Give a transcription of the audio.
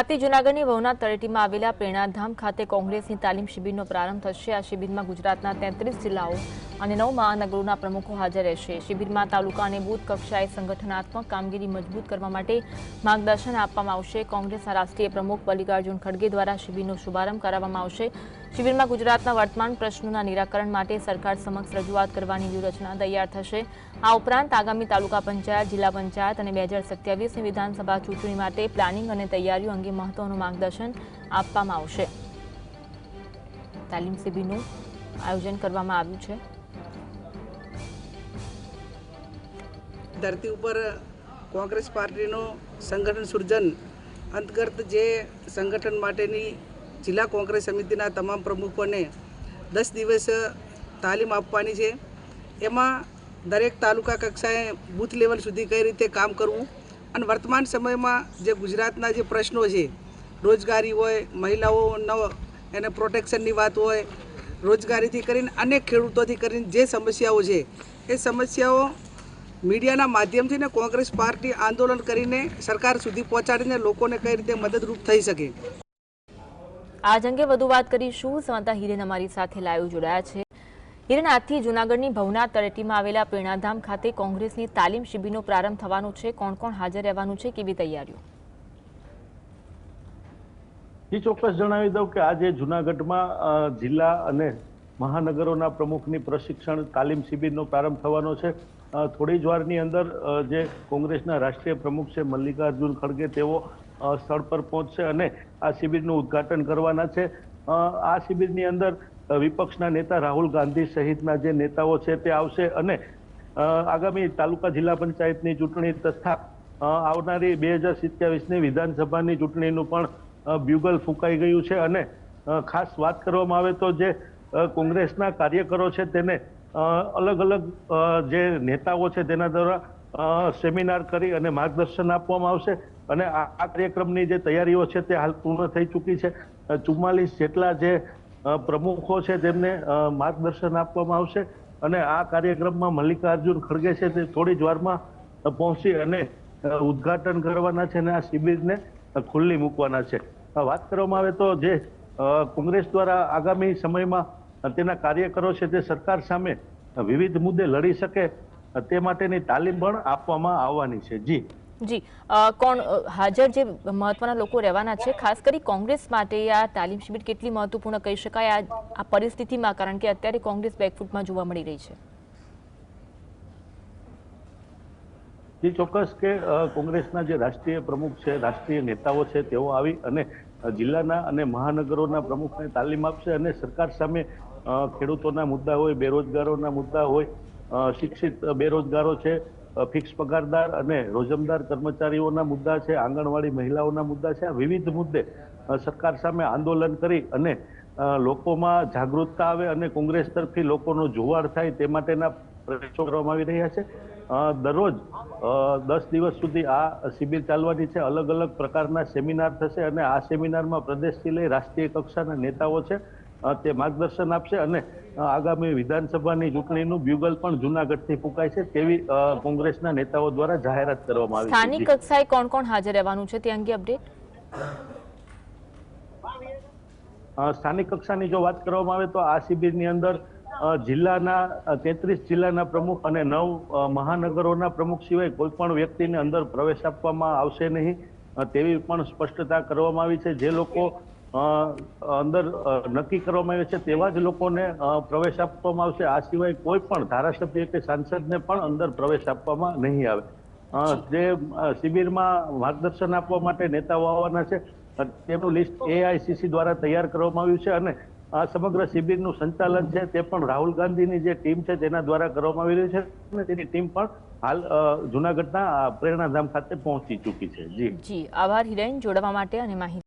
ખાતે જૂનાગઢની વહુના તળેટીમાં આવેલા પ્રેરણાધામ ખાતે કોંગ્રેસની તાલીમ શિબિરનો પ્રારંભ થશે. આ શિબિરમાં ગુજરાતના તેત્રીસ જિલ્લાઓ અને નવ મહાનગરોના પ્રમુખો હાજર રહેશે. શિબિરમાં તાલુકા અને બૂથ કક્ષાએ સંગઠનાત્મક કામગીરી મજબૂત કરવા માટે માર્ગદર્શન આપવામાં આવશે. કોંગ્રેસના રાષ્ટ્રીય પ્રમુખ મલ્લિકાર્જુન ખડગે દ્વારા શિબિરનો શુભારંભ કરાવવામાં આવશે. શિબિરમાં ગુજરાતના વર્તમાન પ્રશ્નોના નિરાકરણ માટે સરકાર સમક્ષ રજૂઆત કરવાની વ્યૂહરચના તૈયાર થશે. આ ઉપરાંત આગામી તાલુકા પંચાયત, જિલ્લા પંચાયત અને બે હજાર સત્યાવીસની વિધાનસભા ચૂંટણી માટે પ્લાનિંગ અને તૈયારીઓ અંગે મહત્વનું માર્ગદર્શન આપવામાં આવશે. તાલીમ શિબિરનું આયોજન કરવામાં આવ્યું છે. ધરતી ઉપર કોંગ્રેસ પાર્ટીનું સંગઠન સૃજન અંતર્ગત જે સંગઠન માટેની જિલ્લા કોંગ્રેસ સમિતિના તમામ પ્રમુખોને દસ દિવસ તાલીમ આપવાની છે. એમાં દરેક તાલુકા કક્ષાએ બૂથ લેવલ સુધી કઈ રીતે કામ કરવું અને વર્તમાન સમયમાં જે ગુજરાતના જે પ્રશ્નો છે, રોજગારી હોય મહિલાઓનો એને પ્રોટેક્શનની વાત હોય, રોજગારીથી કરીને અનેક ખેડૂતોથી કરીને જે સમસ્યાઓ છે, એ સમસ્યાઓ મીડિયાના માધ્યમથી ને કોંગ્રેસ પાર્ટી આંદોલન કરીને સરકાર સુધી પહોંચાડીને લોકોને કઈ રીતે મદદરૂપ થઈ શકે? આજ અંગે વધુ વાત કરીશું. સંતા હિરેન અમારી સાથે લાઈવ જોડાયા છે. હિરેન આજથી જૂનાગઢની ભવનાથ તળેટીમાં આવેલા પ્રેરણાધામ ખાતે કોંગ્રેસની તાલીમ શિબિરનો પ્રારંભ થવાનો છે. કોણ કોણ હાજર રહેવાનું છે? કેવી તૈયારીઓ? એ ચોક્કસ જણાવી દઉં કે આજે જુનાગઢમાં જિલ્લા અને મહાનગરોના પ્રમુખની પ્રશિક્ષણ તાલીમ શિબિરનો પ્રારંભ થવાનો છે. થોડી જ વારની અંદર જે કોંગ્રેસના રાષ્ટ્રીય પ્રમુખ છે મલ્લિકાર્જુન ખડગે, તેઓ સ્થળ પર પહોંચશે અને આ શિબિરનું ઉદ્ઘાટન કરવાના છે. આ શિબિરની અંદર વિપક્ષના નેતા રાહુલ ગાંધી સહિતના જે નેતાઓ છે તે આવશે અને આગામી તાલુકા જિલ્લા પંચાયતની ચૂંટણી તથા આવનારી બે હજાર સિત્યાવીસની વિધાનસભાની ચૂંટણીનું પણ બ્યુગલ ફૂંકાઈ ગયું છે. અને ખાસ વાત કરવામાં આવે તો જે કોંગ્રેસના કાર્યકરો છે તેને અલગ અલગ જે નેતાઓ છે તેના દ્વારા સેમિનાર કરી અને માર્ગદર્શન આપવામાં આવશે. અને આ કાર્યક્રમની જે તૈયારીઓ છે તે હાલ પૂર્ણ થઈ ચૂકી છે. ચુમ્માલીસ જેટલા જે પ્રમુખો છે તેમને માર્ગદર્શન આપવામાં આવશે. અને આ કાર્યક્રમમાં મલ્લિકાર્જુન ખડગે છે તે થોડી જ વારમાં પહોંચી અને ઉદઘાટન કરવાના છે અને આ શિબિરને ખુલ્લી મૂકવાના છે. વાત કરવામાં આવે તો જે કોંગ્રેસ દ્વારા આગામી સમયમાં તેના કાર્યકરો છે તે સરકાર સામે વિવિધ મુદ્દે લડી શકે તે માટેની તાલીમ પણ આપવામાં આવવાની છે. જી. જી. કોણ હાજર જે મહત્વના લોકો રહેવાના છે ખાસ કરી કોંગ્રેસ માટે આ તાલીમ શિબિર કેટલી મહત્વપૂર્ણ કહી શકાય? આ પરિસ્થિતિમાં કારણ કે અત્યારે કોંગ્રેસ બેકફૂટમાં જોવા મળી રહી છે. જે ચોક્કસ કે કોંગ્રેસના જે રાષ્ટ્રીય પ્રમુખ છે રાષ્ટ્રીય નેતાઓ છે તેઓ આવી અને જિલ્લાના અને મહાનગરોના પ્રમુખને તાલીમ આપશે અને સરકાર સામે ખેડૂતોના મુદ્દા હોય, બેરોજગારોના મુદ્દા હોય શિક્ષિત બેરોજગારો છે ફિક્સ પગારદાર અને રોજમદાર કર્મચારીઓના મુદ્દા છે, આંગણવાડી મહિલાઓના મુદ્દા છે, આ વિવિધ મુદ્દે સરકાર સામે આંદોલન કરી અને લોકોમાં જાગૃતતા આવે અને કોંગ્રેસ તરફથી લોકોનો જુવાળ થાય તે માટેના પ્રયાસો કરવામાં આવી રહ્યા છે. દરરોજ દસ દિવસ સુધી આ શિબિર ચાલવાની છે, અલગ અલગ પ્રકારના સેમિનાર થશે અને આ સેમિનારમાં પ્રદેશથી લઈ રાષ્ટ્રીય કક્ષાના નેતાઓ છે તે માર્ગદર્શન આપશે અને આગામી વિધાનસભાની ચૂંટણીનું બ્યુગલ પણ જૂનાગઢથી ફૂંકાય છે તેવી કોંગ્રેસના નેતાઓ દ્વારા જાહેરાત કરવામાં આવી સ્થાનિક. કક્ષાએ કોણ કોણ હાજર રહેવાનું છે તે અંગે અપડેટ સ્થાનિક કક્ષાની જો વાત કરવામાં આવે તો આ શિબિરની અંદર જિલ્લાના તેત્રીસ જિલ્લાના પ્રમુખ અને નવ મહાનગરોના પ્રમુખ સિવાય કોઈ પણ વ્યક્તિને અંદર પ્રવેશ આપવામાં આવશે નહીં તેવી પણ સ્પષ્ટતા કરવામાં આવી છે. જે લોકો અંદર નક્કી કરવામાં આવે છે તેવા જ લોકોને પ્રવેશ આપવામાં આવશે. આ સિવાય કોઈ પણ ધારાસભ્ય કે સાંસદને પણ અંદર પ્રવેશ આપવામાં નહીં આવે. જે શિબિરમાં માર્ગદર્શન આપવા માટે નેતાઓ આવવાના છે તેનું લિસ્ટ એઆઈસીસી દ્વારા તૈયાર કરવામાં આવ્યું છે અને આ સમગ્ર શિબિરનું સંચાલન છે તે પણ રાહુલ ગાંધીની જે ટીમ છે તેના દ્વારા કરવામાં આવી રહી છે અને તેની ટીમ પણ હાલ જુનાગઢના પ્રેરણાધામ ખાતે પહોંચી ચૂકી છે. જી. જી. આભાર હિરેન, જોડાવા માટે અને માહિતી